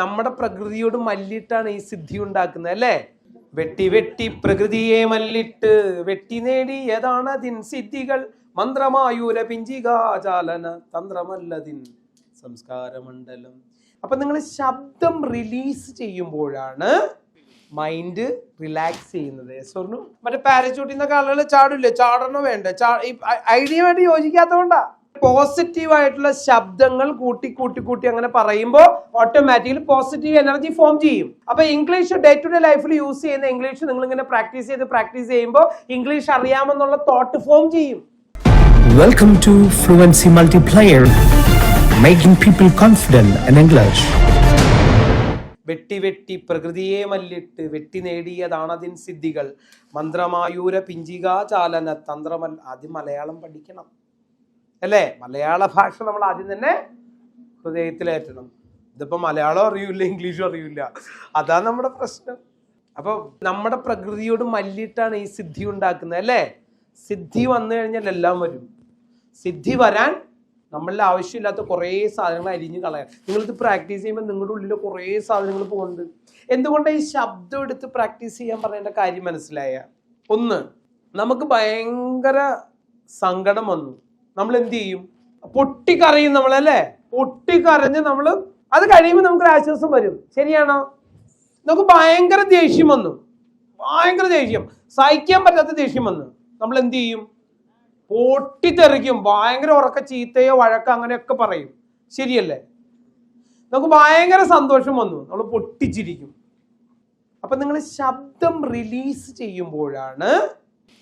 നമ്മുടെ പ്രകൃതിയോട് മല്ലിട്ടാണ് ഈ സിദ്ധി ഉണ്ടാക്കുന്നത് അല്ലേ? വെട്ടി വെട്ടി പ്രകൃതിയെ മല്ലിട്ട് വെട്ടി നേടിയതാണ് അതിൻ സിദ്ധികൾ? മന്ത്രമായൂര പിഞ്ചികാചാലന തന്ത്രമല്ലതിൻ സംസ്കാരമണ്ഡലം. അപ്പൊ നിങ്ങൾ ശബ്ദം റിലീസ് ചെയ്യുമ്പോഴാണ് മൈൻഡ് റിലാക്സ് ചെയ്യുന്നത്. സ്വർണു മറ്റേ പാരച്ചൂട്ടിൽ നിന്നൊക്കെ ആളുകൾ ചാടില്ലേ? ചാടണോ വേണ്ട? ഐഡിയ ഐഡിയയുമായിട്ട് യോജിക്കാത്തതുകൊണ്ടാ. പോസിറ്റീവ് ആയിട്ടുള്ള ശബ്ദങ്ങൾ കൂട്ടി കൂട്ടി കൂട്ടി അങ്ങനെ പറയുമ്പോൾ ഓട്ടോമാറ്റിക്കലി പോസിറ്റീവ് എനർജി ഫോം ചെയ്യും. അപ്പൊ ഇംഗ്ലീഷ് ഡേ ടു ഡേ ലൈഫിൽ യൂസ് ചെയ്യുന്ന ഇംഗ്ലീഷ് നിങ്ങൾ ഇങ്ങനെ പ്രാക്ടീസ് ചെയ്ത് പ്രാക്ടീസ് ചെയ്യുമ്പോൾ ഇംഗ്ലീഷ് അറിയാമെന്നുള്ള തോട്ട് ഫോം ചെയ്യും. Welcome to fluency multiplier making people confident in English വെട്ടി വെട്ടി പ്രകൃതിയെ മല്ലിട്ട് വെട്ടി നേടിയതാണതിൻ സിദ്ധികൾ. മന്ത്രമായൂര പിഞ്ചികാ ചാലന തന്ത്രമല്ല ആദ്യം മലയാളം പഠിക്കണം. അല്ലേ? മലയാള ഭാഷ നമ്മൾ ആദ്യം തന്നെ ഹൃദയത്തിലേറ്റണം. ഇതിപ്പോ മലയാളം അറിയില്ല ഇംഗ്ലീഷും അറിയില്ല. അതാ നമ്മുടെ പ്രശ്നം. അപ്പോൾ നമ്മുടെ പ്രകൃതിയോട് മല്ലിട്ടാണ് ഈ സിദ്ധി ഉണ്ടാക്കുന്നത് അല്ലേ? സിദ്ധി വന്നു കഴിഞ്ഞാൽ എല്ലാം വരും. സിദ്ധി വരാൻ നമ്മളിൽ ആവശ്യമില്ലാത്ത കുറേ സാധനങ്ങൾ അരിഞ്ഞു കളയാൻ നിങ്ങളിത് പ്രാക്ടീസ് ചെയ്യുമ്പോൾ നിങ്ങളുടെ ഉള്ളിൽ കുറേ സാധനങ്ങൾ പോകുന്നുണ്ട്. എന്തുകൊണ്ടാണ് ഈ ശബ്ദം എടുത്ത് പ്രാക്ടീസ് ചെയ്യാൻ പറയേണ്ട കാര്യം മനസ്സിലായ? ഒന്ന് നമുക്ക് ഭയങ്കര സങ്കടം വന്നു. നമ്മൾ എന്ത് ചെയ്യും പൊട്ടിക്കരയും നമ്മളല്ലേ? പൊട്ടിക്കരഞ്ഞ് നമ്മൾ അത് കഴിയുമ്പോൾ നമുക്ക് ആശ്വാസം വരും. ശരിയാണോ? നമുക്ക് ഭയങ്കര ദേഷ്യം വന്നു. ഭയങ്കര ദേഷ്യം. സഹിക്കാൻ പറ്റാത്ത ദേഷ്യം വന്നു. നമ്മൾ എന്ത് ചെയ്യും പൊട്ടിത്തെറിക്കും. ഭയങ്കര ഉറക്ക ചീത്തയോ വഴക്കോ അങ്ങനെയൊക്കെ പറയും. ശരിയല്ലേ? നമുക്ക് ഭയങ്കര സന്തോഷം വന്നു. നമ്മൾ പൊട്ടിച്ചിരിക്കും. അപ്പൊ നിങ്ങൾ ശബ്ദം റിലീസ് ചെയ്യുമ്പോഴാണ്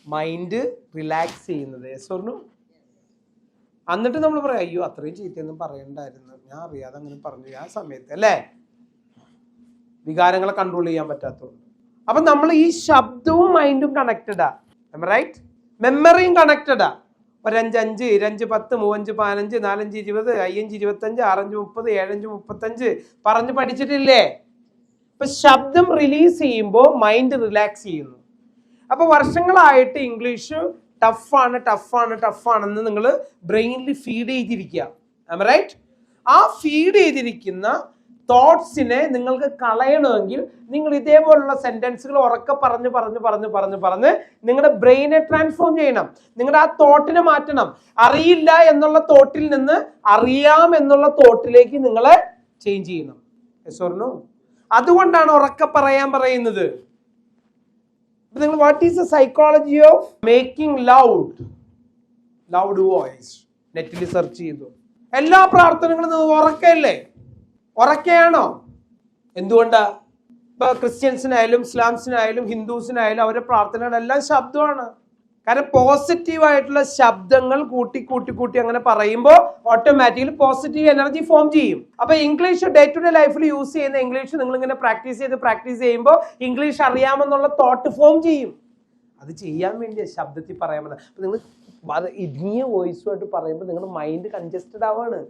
മൈൻഡ് റിലാക്സ് ചെയ്യുന്നത്. സ്വർണു എന്നിട്ട് നമ്മൾ പറയാം അയ്യോ അത്രയും ചീത്തയൊന്നും പറയണ്ടായിരുന്നു. ഞാൻ അറിയാതെ അങ്ങനെ പറഞ്ഞു. ആ സമയത്ത് അല്ലേ? വികാരങ്ങളെ കൺട്രോൾ ചെയ്യാൻ പറ്റാത്തതുകൊണ്ട്. അപ്പൊ നമ്മൾ ഈ ശബ്ദവും മൈൻഡും കണക്റ്റഡാ റൈറ്റ് മെമ്മറിയും കണക്റ്റഡാ ഒരഞ്ച് അഞ്ച് ഇരഞ്ച് പത്ത് മൂവഞ്ച് പതിനഞ്ച് നാലഞ്ച് ഇരുപത് അയ്യഞ്ച് ഇരുപത്തഞ്ച് ആറഞ്ച് മുപ്പത് ഏഴഞ്ച് മുപ്പത്തഞ്ച് പറഞ്ഞ് പഠിച്ചിട്ടില്ലേ? ഇപ്പൊ ശബ്ദം റിലീസ് ചെയ്യുമ്പോൾ മൈൻഡ് റിലാക്സ് ചെയ്യുന്നു. അപ്പൊ വർഷങ്ങളായിട്ട് ഇംഗ്ലീഷ് ടഫാണ് ടഫാണ് ടഫാണെന്ന് നിങ്ങൾ ബ്രെയിനിൽ ഫീഡ് ചെയ്തിരിക്കുക. റൈറ്റ് ആ ഫീഡ് ചെയ്തിരിക്കുന്ന തോട്ട്സിനെ നിങ്ങൾക്ക് കളയണമെങ്കിൽ നിങ്ങൾ ഇതേപോലുള്ള സെന്റൻസുകൾ ഉറക്കെ പറഞ്ഞ് പറഞ്ഞ് പറഞ്ഞ് പറഞ്ഞ് പറഞ്ഞ് നിങ്ങളുടെ ബ്രെയിനെ ട്രാൻസ്ഫോം ചെയ്യണം. നിങ്ങളുടെ ആ തോട്ടിനെ മാറ്റണം. അറിയില്ല എന്നുള്ള തോട്ടിൽ നിന്ന് അറിയാം എന്നുള്ള തോട്ടിലേക്ക് നിങ്ങളെ ചേഞ്ച് ചെയ്യണം. യെസ് അതുകൊണ്ടാണ് ഉറക്കെ പറയാൻ പറയുന്നത്. നിങ്ങൾ what is the psychology of making loud loud voice നെറ്റിൽ സെർച്ച് ചെയ്തു. എല്ലാ പ്രാർത്ഥനകളും ഉറക്കല്ലേ ഉറക്കയാണോ? എന്തുകൊണ്ടാ? ഇപ്പൊ ക്രിസ്ത്യൻസിനായാലും ഇസ്ലാംസിനായാലും ഹിന്ദുസിനായാലും അവരുടെ പ്രാർത്ഥനകളെല്ലാം ശബ്ദമാണ്. കാരണം പോസിറ്റീവ് ആയിട്ടുള്ള ശബ്ദങ്ങൾ കൂട്ടി കൂട്ടി കൂട്ടി അങ്ങനെ പറയുമ്പോൾ ഓട്ടോമാറ്റിക്കലി പോസിറ്റീവ് എനർജി ഫോം ചെയ്യും. അപ്പൊ ഇംഗ്ലീഷ് ഡേ ടു ഡേ ലൈഫിൽ യൂസ് ചെയ്യുന്ന ഇംഗ്ലീഷ് നിങ്ങൾ ഇങ്ങനെ പ്രാക്ടീസ് ചെയ്ത് പ്രാക്ടീസ് ചെയ്യുമ്പോൾ ഇംഗ്ലീഷ് അറിയാമെന്നുള്ള തോട്ട് ഫോം ചെയ്യും. അത് ചെയ്യാൻ വേണ്ടിയ ശബ്ദത്തിൽ പറയാൻ അപ്പൊ നിങ്ങൾ ഇടുങ്ങിയ വോയിസുമായിട്ട് പറയുമ്പോൾ നിങ്ങളുടെ മൈൻഡ് കൺജസ്റ്റഡ് ആവാണ്.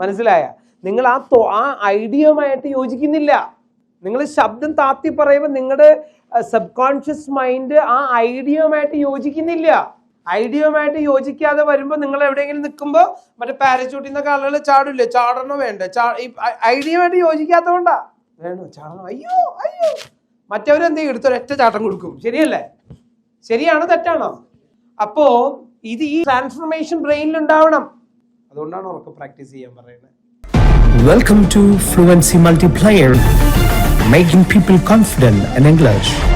മനസ്സിലായ? നിങ്ങൾ ആ ആ ഐഡിയയുമായിട്ട് യോജിക്കുന്നില്ല. നിങ്ങൾ ശബ്ദം താത്തി പറയുമ്പോൾ നിങ്ങളുടെ സബ് കോൺഷ്യസ് മൈൻഡ് ആ ഐഡിയയുമായിട്ട് യോജിക്കുന്നില്ല. ഐഡിയയുമായിട്ട് യോജിക്കാതെ വരുമ്പോൾ നിങ്ങൾ എവിടെയെങ്കിലും നിൽക്കുമ്പോൾ മറ്റേ പാരച്ചൂട്ടിൽ നിന്നൊക്കെ ആളുകൾ ചാടില്ലേ? ചാടണോ വേണ്ട? ഐഡിയയുമായിട്ട് യോജിക്കാത്തതുകൊണ്ടാ. വേണോ? ചാടണോ? അയ്യോ അയ്യോ. മറ്റവരെന്ത് ചെയ്യും? എടുത്തൊരു ഒറ്റ ചാട്ടം കൊടുക്കും. ശരിയല്ലേ? ശരിയാണോ? തെറ്റാണോ? അപ്പോ ഇത് ഈ ട്രാൻസ്ഫോർമേഷൻ ബ്രെയിനിൽ ഉണ്ടാവണം. അതുകൊണ്ടാണ് ഉറക്കം പ്രാക്ടീസ് ചെയ്യാൻ പറയുന്നത്. Welcome to fluency Multiplier, making people confident in English.